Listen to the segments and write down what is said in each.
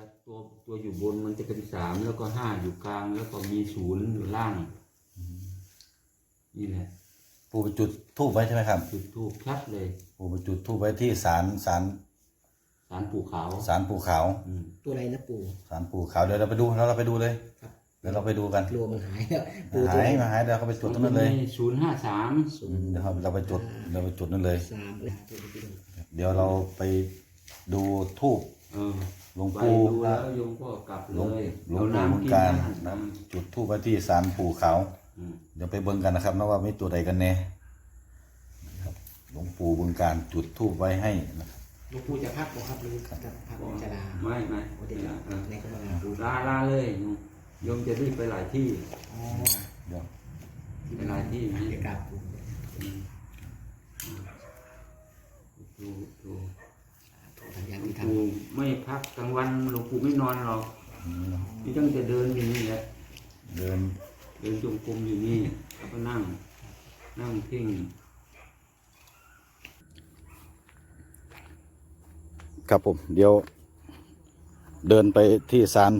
จะตัวตัวอยู่บนมันจะเป็นสามแล้วก็ห้าอยู่กลาง แล้วก็มีศูนย์อยู่ล่าง นี่แหละปู่ไปจุดทูบไว้ใช่ไหมครับ จุดทูบชัดเลยปู่ไปจุดทูบไว้ที่ศาลศาลสารปู่ขาวศาลปู่ขาวอืมตัวอะไรนะปู่ศาลปู่ขาวเดี๋ยวเราไปดูเราเราไปดูเลยครับเดี๋ยวเราไปดูกันกลัวมันหายแล้วปู่ตัวหาไหนยมาหายเดี๋ยวเขาไปจุดตรงนั้นเลยศูนย์ห้าสามอืมเดี๋ยวเราเราไปจุดเราไปจุดนั่นเลย สามเลยตัวนี้เดี๋ยวเราไปดูทูบ เออหลวงไปปู่ ดูแล้วโยมก็กลับหลวงเลยหลวงเอาปู่น้ำเมืองกินการ น้นะจุดทูบไว้ที่ศาลปู่ขาวอืมเดี๋ยวไปเบิ่งกันนะครับนะว่ามีตัวใดกันแน่นะครับหลวงปู่บึงการจุดทูบไว้ให้นะครับหลวงปู่จะพักบ่ครับหรือจะพักจะลาไม่ไม่โอ้เดี๋ยวเออในก็มาลาปู่ลาลาเลยโยมจะรีบไปหลายที่อ๋อเดี๋ยวไปหลายที่นี่เดี๋ยวกราบปู่ดูดู ถูกทำอย่างที่ทปู่ไม่พักกลางวันหลวงปู่ไม่นอนหรอกนี่ตั้งแต่เดินอยู่นี่แหละเดิน เดินจงกรมอยู่นี่แล้วก็นั่ง นั่งเพ่งครับผมเดี๋ยว เดินไปที่ศาล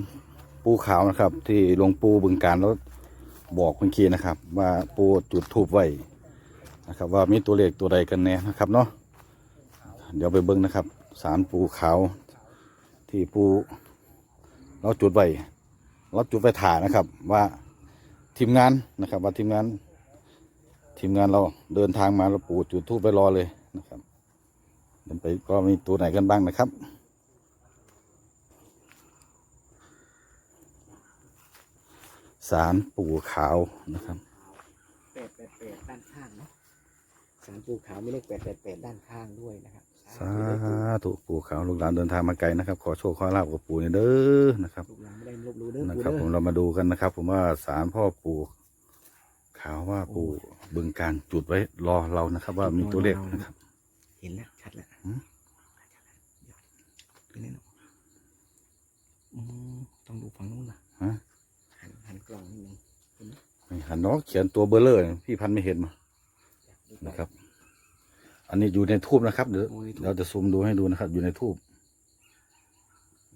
ปูขาวนะครับ ที่หลวงปู่บึงการแล้วบอกเมื่อกี้นะครับ ว่าปูจุดทูบไว้นะครับ ว่ามีตัวเลขตัวใดกันแน่นะครับเนาะเดี๋ยวไปเบิ้งนะครับ ศาลปูขาว ที่ปูเราจุดไว้เราจุดไว้ถ่านะครับ ว่าทีมงานนะครับ ว่าทีมงาน ทีมงานเราเดินทางมาแล้วปูจุดทูบไปรอเลยนะครับเดินไปก็มีตัวไหนกันบ้างนะครับสารปู่ขาวนะครับำแปดแปดแปดด้านข้างเนาะ สารปู่ขาวมีเลขแปดแปดแปดด้านข้างด้วยนะครับสาธุปู่ขาวลูกหลานเดินทางมาไกลนะครับ ขอโชคขอลาบกับปู่เนี่ยเด้อนะครับลูกหลานไม่ได้ลบหลู่เด้อนะปู่ครับเด้ผมอเรามาดูกันนะครับ ผมว่าสารพ่อปู่ขาวว่าปู่บึงการจุดไว้รอเรานะครับ ว่ามีตัวเลขนะครับ เห็นแล้วชัดแล้วหืมชัดแล้วเดี๋ยวเป็นไงเนาะอืมต้องดูฝั่งนู้นนะฮะหันหันกล่องนิดนึงเห็นไหมไม่หันน้องเขียนตัวเบลเลอร์พี่พันธุ์ไม่เห็นมาดูก่อ นะครับ อันนี้อยู่ในทูบนะครับเดี๋ยวโอ้ในธูปเราจะซูมดูให้ดูนะครับ อยู่ในทูบ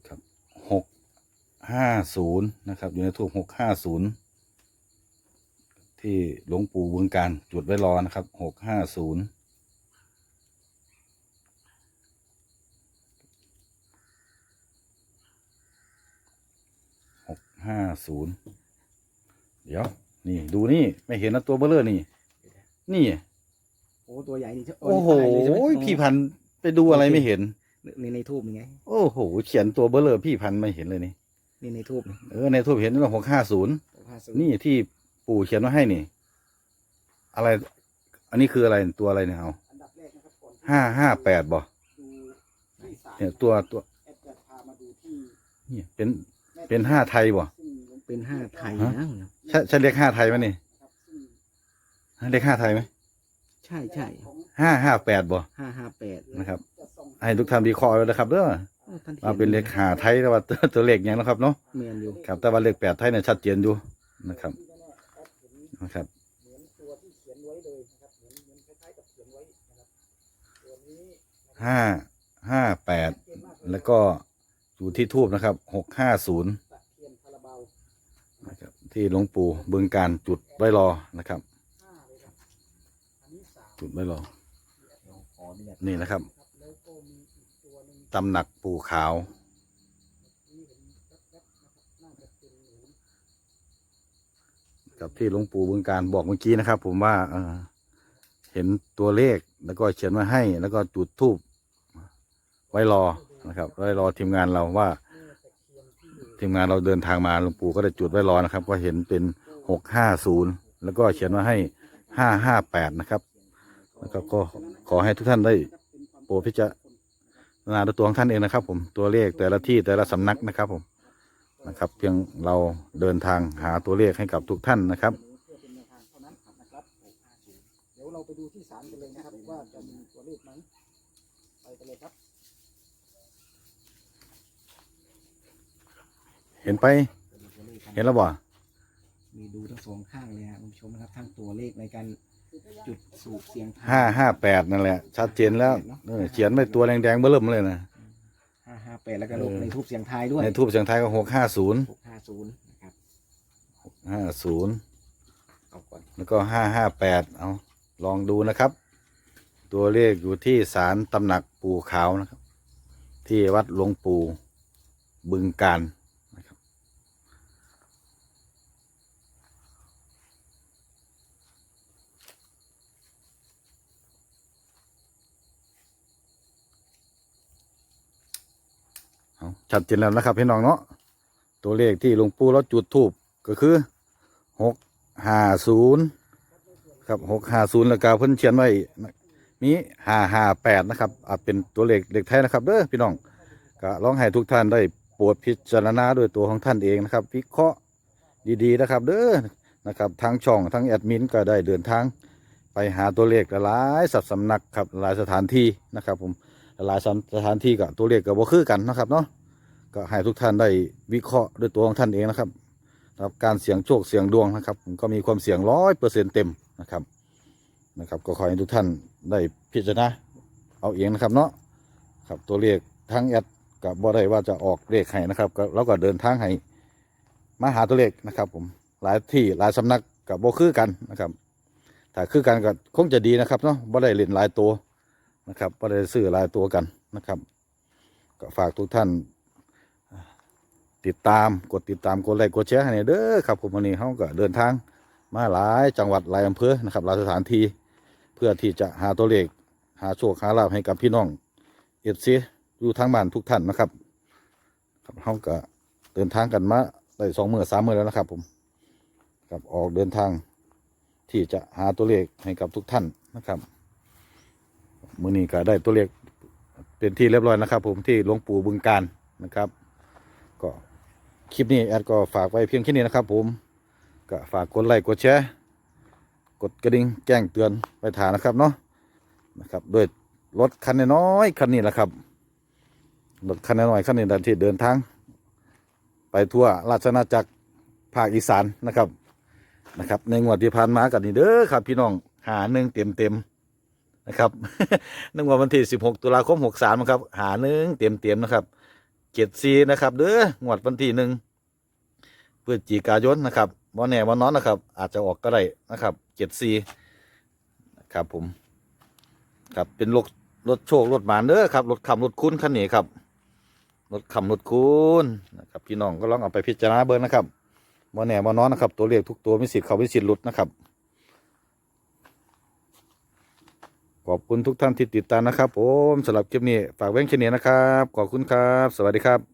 ครับหกห้าศูนย์นะครับ อยู่ในทูบหกห้าศูนย์ที่หลวงปู่บึงการจุดไว้รอนะครับหกห้าศูนย์หกห้าศูนย์เดี๋ยว นี่ ดูนี่ ไม่เห็นนะตัวเบลเลอร์นี่ นี่โอ้ตัวใหญ่นี่ใช่โอ้โหถ่ายเลยใช่ไหมพี่พันธุ์ไปดูอะไรไม่เห็น ในในทูบยังไงโอ้โหเขียนตัวเบลเลอร์พี่พันธุ์ไม่เห็นเลยนี่นี่ในทูบนี่เออในทูบเห็นว่าหกห้าศูนย์ห้าสิบนี่ที่ปู่เขียนไว้ให้นี่ อะไร อันนี้คืออะไรตัวอะไรเนี่ยเอาอันดับแรกนะครับก่อนที่ห้าห้าแปดบ่ดูที่ศาลเนี่ยตัวตัวแอดจะพามาดูที่นี่เป็นเป็นห้าไทยบ่ ซึ่งเป็นห้าไทยฮะนะ ใช่ใช่เลขห้าไทยไหมนี่ครับซึ่ง เลขห้าไทยไหม ใช่ใช่ห้าห้าแปดบ่ห้าห้าแปดนะครับจะส่งให้ทุกท่านวิเคราะห์ไว้นะครับเด้อโอ้ท่านขียว่าเป็นเลขห้าไทยแต่ว่าตัวตัวเลขอย่างนะครับเนาะเมียนอยู่ครับ แต่ว่าเลขแปดไทยเนี่ยชัดเจนอยู่นะครับนะครับเหมือนตัวที่เขียนไว้เลยนะครับเหมือนเหมือนคล้ายๆกับเขียนไว้นะครับตัวนี้ห้าห้าแปดเก่งมากเลยแล้วก็อยู่ที่ทูบนะครับหกห้าศูนย์ตะเคียนคาราบาวนะครับที่หลวงปู่บึงการจุดไว้รอนะครับ ห้าเลยครับอันนี้สาม จุดไว้รอขออนุญาตนี่นะครับครับแล้วก็มีอีกตัวหนึ่งตำหนักปู่ขาวที่เห็นแป๊บๆนะครับน่าจะเป็นหนูกับที่หลวงปู่บึงการบอกเมื่อกี้นะครับ ผมว่าเออเห็นตัวเลขแล้วก็เขียนไว้ให้ แล้วก็จุดทูบไว้รอนะครับไว้รอทีมงานเราว่าแม่ตะเคียนที่อยู่ทีมงานเราเดินทางมาหลวงปู่ก็ได้จุดไว้รอนะครับ ก็เห็นเป็นหกห้าศูนย์แล้วก็เขียนไว้ให้ห้าห้าแปดนะครับ แล้วก็ก็ขอให้ทุกท่านได้โปรดพิจารณาด้วยตัวของท่านเองนะครับ ผมตัวเลขแต่ละที่แต่ละสำนักนะครับผมนะครับ เพียงเราเดินทางหาตัวเลขให้กับทุกท่านนะครับเพื่อเป็นแนวทางเท่านั้นนะครับ650เดี๋ยวเราไปดูที่ศาลกันเลยนะครับว่าจะมีตัวเลขไหมไปกันเลยครับ เห็นไปจะมีตัวเลขครับเห็นแล้วบ่ มีดูทั้งสองข้างเลยครับคุณผู้ชมนะครับทั้งตัวเลขในการ จุดสูบเสียงทยห้าห้าแปดนั่นแหละ ชัดเจนแล้วเออเขียนไว้ตัวแดงๆเบิ่มเลยนะ ห้าห้าแปดแล้วก็ลงในทูบเสียงทายด้วยในทูบเสียงไทายก็หกห้าศูนย์หกห้าศูนย์นะครับห้าศูนย์เอาก่อนแล้วก็ห้าห้าแปดเอาลองดูนะครับ ตัวเลขอยู่ที่ศาลตำหนักปู่ขาวนะครับ ที่วัดหลวงปู่บึงการนะครับ เอา ชัดเจนแล้วนะครับพี่น้องเนาะตัวเลขที่หลวงปู่เราจุดทูบก็คือหกห้าศูนย์ครับหกห้าศูนย์แล้วก็เพิ่นเขียนไว้มีห้าห้าแปดนะครับอาจเป็นตัวเลขเด็กไทยนะครับเด้อพี่น้องก็ร้องให้ทุกท่านได้โปรดพิจารณาด้วยตัวของท่านเองนะครับ วิเคราะห์ดีๆนะครับ เด้อนะครับทั้งช่องทั้งแอดมินก็ได้เดินทางไปหาตัวเลขหลายสับสำนักครับหลายสถานที่นะครับผม หลายสถานที่ก็ตัวเลขก็บ่คือกันนะครับเนาะก็ให้ทุกท่านได้วิเคราะห์ด้วยตัวของท่านเองนะครับครับการเสี่ยงโชคเสี่ยงดวงนะครับผมก็มีความเสี่ยงร้อยเปอร์เซ็นเต็มนะครับนะครับ ก็ขอให้ทุกท่านได้พิจารณาเอาเองนะครับเนาะครับตัวเลขทั้งแอดกับบ่ได้ว่าจะออกเลขให้นะครับก็เราก็เดินทางให้มาหาตัวเลขนะครับ ผมหลายที่หลายสำนักกับบ่คือกันนะครับถ้าคือกันก็คงจะดีนะครับเนาะบ่ได้เล่นหลายตัว นะครับบ่ได้ซื้อหลายตัวกันนะครับ ก็ฝากทุกท่าน ติดตามกดติดตามกดไลค์กดแชร์ให้หน่อยเด้อครับผมวันนี้เขาก็เดินทาง มาหลายจังหวัดหลายอำเภอนะครับหลายสถานที่เพื่อที่จะหาตัวเลขหาโชคหาลาภให้กับพี่น้องเอฟซีอยู่ทางบ้านทุกท่านนะครับครับเขาก็เดินทางกันมาได้สองมือสามมือแล้วนะครับ ผมครับออกเดินทางที่จะหาตัวเลขให้กับทุกท่านนะครับ มือนี้ก็ได้ตัวเลขเป็นที่เรียบร้อยนะครับ ผมที่หลวงปู่บึงการนะครับ ก็คลิปนี้แอดก็ฝากไว้เพียงแค่นี้นะครับ ผมก็ฝากกดไลค์กดแชร์กดกระดิ่งแจ้งเตือนไปฐานะครับเนาะนะครับด้วยรถคันน้อยคันนี้แหละครับรถคันน้อยคันนี้ดันที่เดินทาง ไปทั่วราชอาจักรภาคอีสานนะครับนะครับ ในงวดที่ผ่านมากันนี่เด้อครับ พี่น้องหาหนึ่งเต็มเต็ม นะครับในงวดวันที่16ตุลาคม63นะครับ หาหนึ่งเต็มเต็มนะครับเจ็ดซีนะครับเด้องวดวันที่หนึ่งพฤศจิกายนนะครับวันแหน่วันนอนนะครับ อาจจะออกก็ได้นะครับเจ็ดซีนะครับผม ครับเป็นรถรถโชครถหมานเด้อครับรถขำรถคุ้นคันนี้ครับรถขำรถคุ้นนะครับพี่น้องก็ลองเอาไปพิจารณาเบิ้งนะครับวันแหน่วันนอนนะครับ ตัวเลขทุกตัวมีสิทธิ์เขามีสิทธิ์หลุดนะครับ ขอบคุณทุกท่านที่ติดตามนะครับ ผมสำหรับคลิปนี้ฝากแว้แค่นี้นะครับ ขอบคุณครับ สวัสดีครับ